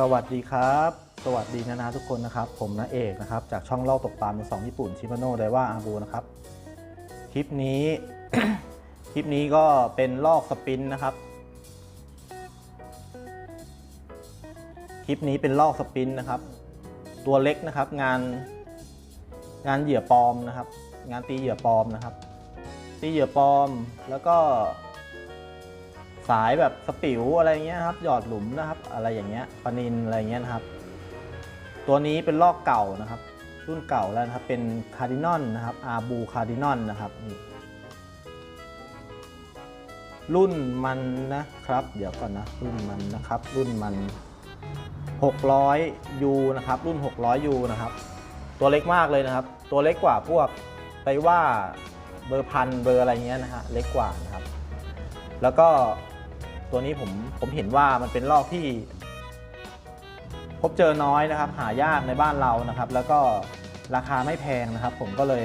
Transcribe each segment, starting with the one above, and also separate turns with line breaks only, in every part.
สวัสดีครับ สวัสดีนะนะทุกคนนะครับ ผมนะเอกนะครับ จากช่องเล่าตกปลามือสองญี่ปุ่นชิมาโนะไดว่าอาบูนะครับ คลิปนี้ คลิปนี้ก็เป็นลอกสปินนะครับ คลิปนี้เป็นลอกสปินนะครับ ตัวเล็กนะครับ งานงานเหยื่อปลอมนะครับ งานตีเหยื่อปลอมนะครับ ตีเหยื่อปลอมแล้วก็ สายแบบสปิวอะไรเงี้ยครับ หยอดหลุมนะครับ อะไรอย่างเงี้ยปนินอะไรเงี้ยนะครับ ตัวนี้เป็นลอกเก่านะครับ รุ่นเก่าแล้วนะครับเป็นคาร์ดินอนนะครับอาบูคาร์ดินอนนะครับนี่รุ่นมันนะครับ เดี๋ยวก่อนนะรุ่นมันนะครับ รุ่นมัน600 U นะครับ รุ่น 600 U นะครับ ตัวเล็กมากเลยนะครับ ตัวเล็กกว่าพวกไปว่าเบอร์พันเบอร์อะไรเงี้ยนะฮะ เล็กกว่านะครับ แล้วก็ ตัวนี้ผมผมเห็นว่ามันเป็นลอกที่ พบเจอน้อยนะครับ หายากในบ้านเรานะครับ แล้วก็ราคาไม่แพงนะครับ ผมก็เลย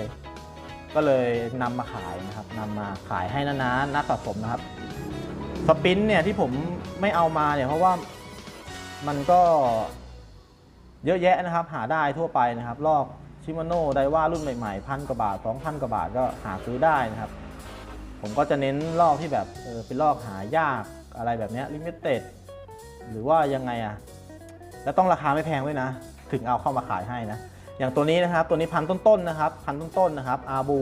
ก็เลยนำมาขายนะครับนำมาขายให้นาๆนักสะสมนะครับสปินเนี่ยที่ผมไม่เอามาเนี่ยเพราะว่ามันก็เยอะแยะนะครับ หาได้ทั่วไปนะครับ ลอกชิมาโน่ไดว่ารุ่นใหม่ๆพันกว่าบาทสองพันกว่าบาทก็หาซื้อได้นะครับ ผมก็จะเน้นลอกที่แบบเออเป็นลอกหายาก อะไรแบบนี้ลิมิเต็ดหรือว่ายังไงอะแล้วต้องราคาไม่แพงด้วยนะ ถึงเอาเข้ามาขายให้นะ อย่างตัวนี้นะครับ ตัวนี้พันต้นๆนะครับ พันต้นๆนะครับอาบู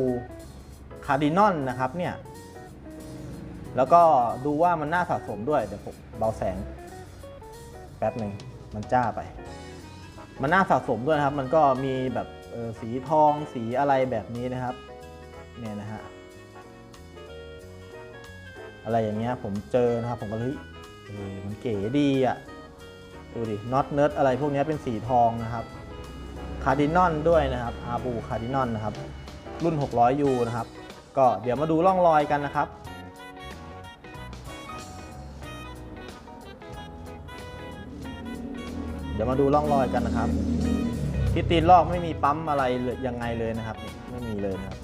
คาร์ดินอนนะครับเนี่ย แล้วก็ดูว่ามันน่าสะสมด้วย เดี๋ยวผมเบาแสง แป๊บหนึ่งมันจ้าไป มันน่าสะสมด้วยนะครับ มันก็มีแบบสีทองสีอะไรแบบนี้นะครับ เนี่ยนะฮะ อะไรอย่างเงี้ยผมเจอนะครับผมก็เลยเออมันเก๋ดีอะดูดิน็อตเนิร์ดอะไรพวกนี้เป็นสีทองนะครับคาร์ดินอนด้วยนะครับอาบูคาร์ดินอนนะครับ รุ่น 600U นะครับ ก็เดี๋ยวมาดูร่องรอยกันนะครับเดี๋ยวมาดูร่องรอยกันนะครับที่ตีนลอกไม่มีปั๊มอะไรเลยยังไงเลยนะครับ ไม่มีเลยนะครับ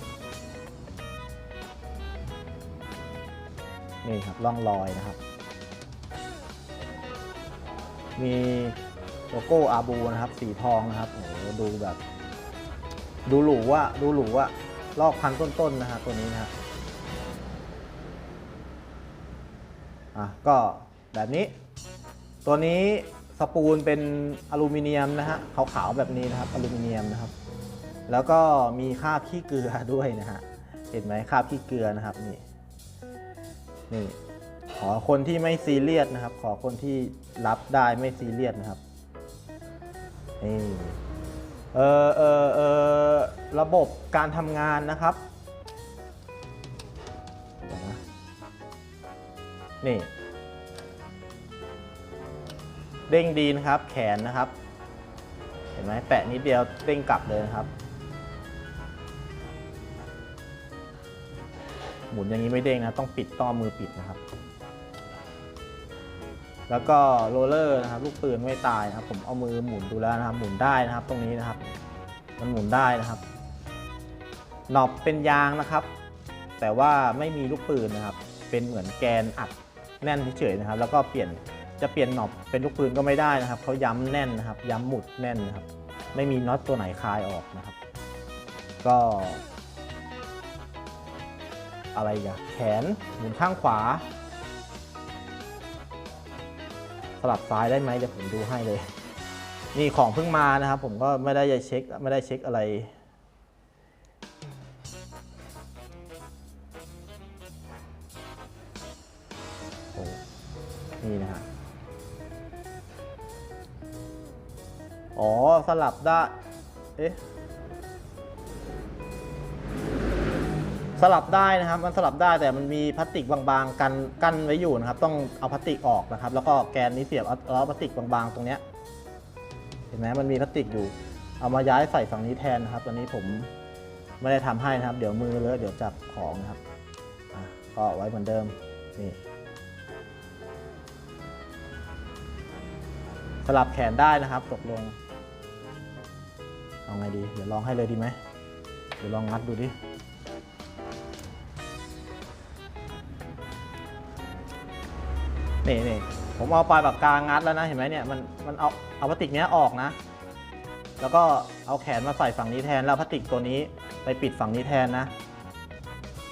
นี่ครับร่องรอยนะครับ มีโลโก้อาบูนะครับ สีทองนะครับโอ้ดูแบบ ดูหรูอะดูหรูอะลอกพันต้นๆนะฮะตัวนี้นะฮะอะก็แบบนี้ ตัวนี้สปูลเป็นอลูมิเนียมนะฮะขาวๆแบบนี้นะครับอลูมิเนียมนะครับ แล้วก็มีคราบขี้เกลือด้วยนะฮะเห็นไหมคราบขี้เกลือนะครับนี่ นี่ขอคนที่ไม่ซีเรียสนะครับ ขอคนที่รับได้ไม่ซีเรียสนะครับนี่เออเออเออระบบการทำงานนะครับนะนี่เด้งดีนะครับ แขนนะครับ เห็นไหมแปะนิดเดียวเด้งกลับเลยนะครับ หมุนอย่างนี้ไม่เด้งนะต้องปิดต้อมือปิดนะครับ แล้วก็โรลเลอร์นะครับลูกปืนไม่ตายนะครับ ผมเอามือหมุนดูแล้วนะครับ หมุนได้นะครับ ตรงนี้นะครับ มันหมุนได้นะครับหนอบเป็นยางนะครับ แต่ว่าไม่มีลูกปืนนะครับ เป็นเหมือนแกนอัดแน่นเฉยๆนะครับ แล้วก็เปลี่ยนจะเปลี่ยนหนอบเป็นลูกปืนก็ไม่ได้นะครับเขาย้ำแน่นนะครับ ย้ำหมุดแน่นนะครับ ไม่มีน็อตตัวไหนคลายออกนะครับ ก็ อะไรอย่างแขนหมุนข้างขวา สลับซ้ายได้ไหมเดี๋ยวผมดูให้เลย นี่ของเพิ่งมานะครับ ผมก็ไม่ได้จะเช็คไม่ได้เช็คอะไรโอ้นี่นะฮะอ๋อสลับได้ เอ๊ะ สลับได้นะครับ มันสลับได้แต่มันมีพลาสติกบางๆกันกั้นไว้อยู่นะครับ ต้องเอาพลาสติกออกนะครับ แล้วก็แกนนี้เสียบเอาเอาพลาสติกบางๆ ตรงเนี้ยเห็นไหมมันมีพลาสติกอยู่ เอามาย้ายใส่ฝั่งนี้แทนนะครับตอนนี้ผมไม่ได้ทำให้นะครับ เดี๋ยวมือเลอะเดี๋ยวจับของนะครับก็ไว้เหมือนเดิมนี่สลับแขนได้นะครับตกลงเอาไงดี เดี๋ยวลองให้เลยดีไหมเดี๋ยวลองงัดดูดิ นี่นี่ผมเอาปลายปากกางัดแล้วนะเห็นไหมเนี่ยมันมันเอาเอาพลาสติกเนี้ยออกนะ แล้วก็เอาแขนมาใส่ฝั่งนี้แทนแล้วพลาสติกตัวนี้ไปปิดฝั่งนี้แทนนะ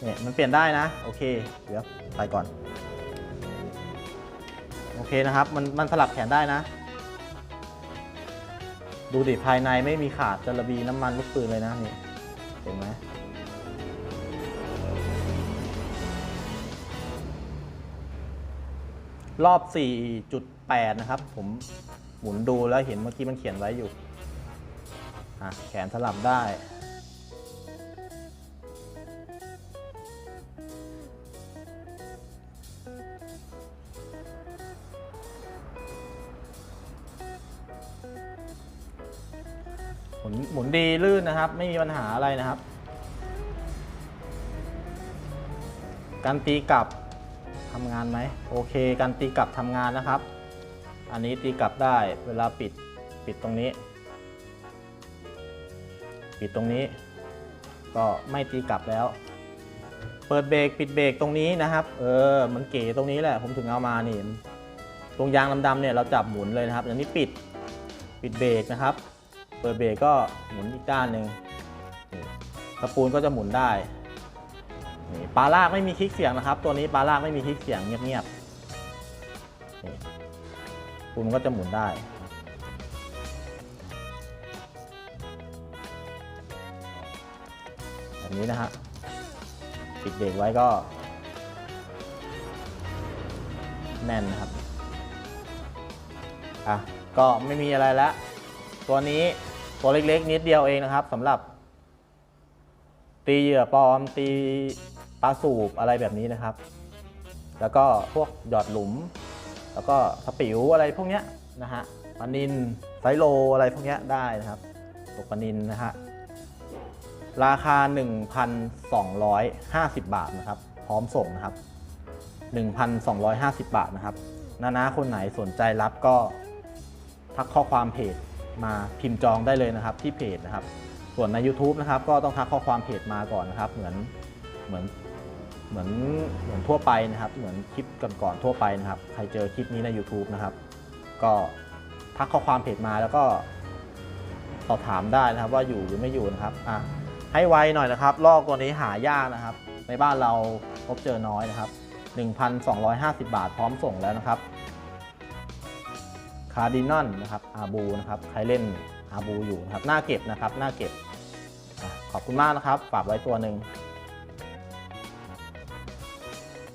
เนี่ยมันเปลี่ยนได้นะ โอเคเดี๋ยวใส่ก่อน โอเคนะครับมันมันสลับแขนได้นะ ดูดิภายในไม่มีขาดจะระบีน้ำมันลูกปืนเลยนะนี่เห็นไหม รอบ 4.8 นะครับ ผมหมุนดูแล้วเห็นเมื่อกี้มันเขียนไว้อยู่ อะ แขนสลับได้ หมุนหมุนดีลื่นนะครับ ไม่มีปัญหาอะไรนะครับ การตีกลับำงานไหมโอเค การตีกลับทำงานนะครับ อันนี้ตีกลับได้เวลาปิดปิดตรงนี้ ปิดตรงนี้ ก็ไม่ตีกลับแล้ว เปิดเบรกปิดเบรกตรงนี้นะครับ เออ มันเก๋ตรงนี้แหละ ผมถึงเอามานี่ตรงยางดำๆเนี่ยเราจับหมุนเลยนะครับอย่างนี้ปิดปิดเบรกนะครับ เปิดเบรกก็หมุนอีกด้านหนึ่งตะปูนก็จะหมุนได้ นี่ปลาลากไม่มีคลิกเสียงนะครับ ตัวนี้ปลาลากไม่มีคลิกเสียงเงียบๆนี่ปูมันก็จะหมุนได้แบบนี้นะฮะปิดเบรกไว้ก็ แน่นนะครับ อะ ก็ไม่มีอะไรแล้ว ตัวนี้ตัวเล็กๆ นิดเดียวเองนะครับสำหรับตีเหยื่อปลอมตี ปลาสูบอะไรแบบนี้นะครับ แล้วก็พวกหยอดหลุม แล้วก็สปิวอะไรพวกเนี้ยนะฮะปลานินไซโลอะไรพวกเนี้ยได้นะครับตกปลานินนะฮะราคา 1,250 บาทนะครับ พร้อมส่งนะครับ 1,250 บาทนะครับนานาคนไหนสนใจรับก็ทักข้อความเพจมาพิมพ์จองได้เลยนะครับที่เพจนะครับ ส่วนใน YouTube นะครับ ก็ต้องทักข้อความเพจมาก่อนนะครับ เหมือนเหมือน เหมือนเหมือนทั่วไปนะครับ เหมือนคลิปก่อนๆทั่วไปนะครับ ใครเจอคลิปนี้ใน YouTube นะครับ ก็ทักข้อความเพจมาแล้วก็สอบถามได้นะครับว่าอยู่หรือไม่อยู่นะครับอะให้ไวหน่อยนะครับลอกตัวนี้หายากนะครับ ในบ้านเราพบเจอน้อยนะครับ 1,250 บาทพร้อมส่งแล้วนะครับคาร์ดินอนนะครับอาบูนะครับใครเล่นอาบูอยู่นะครับหน้าเก็บนะครับหน้าเก็บ ขอบคุณมากนะครับ ฝากไว้ตัวหนึ่ง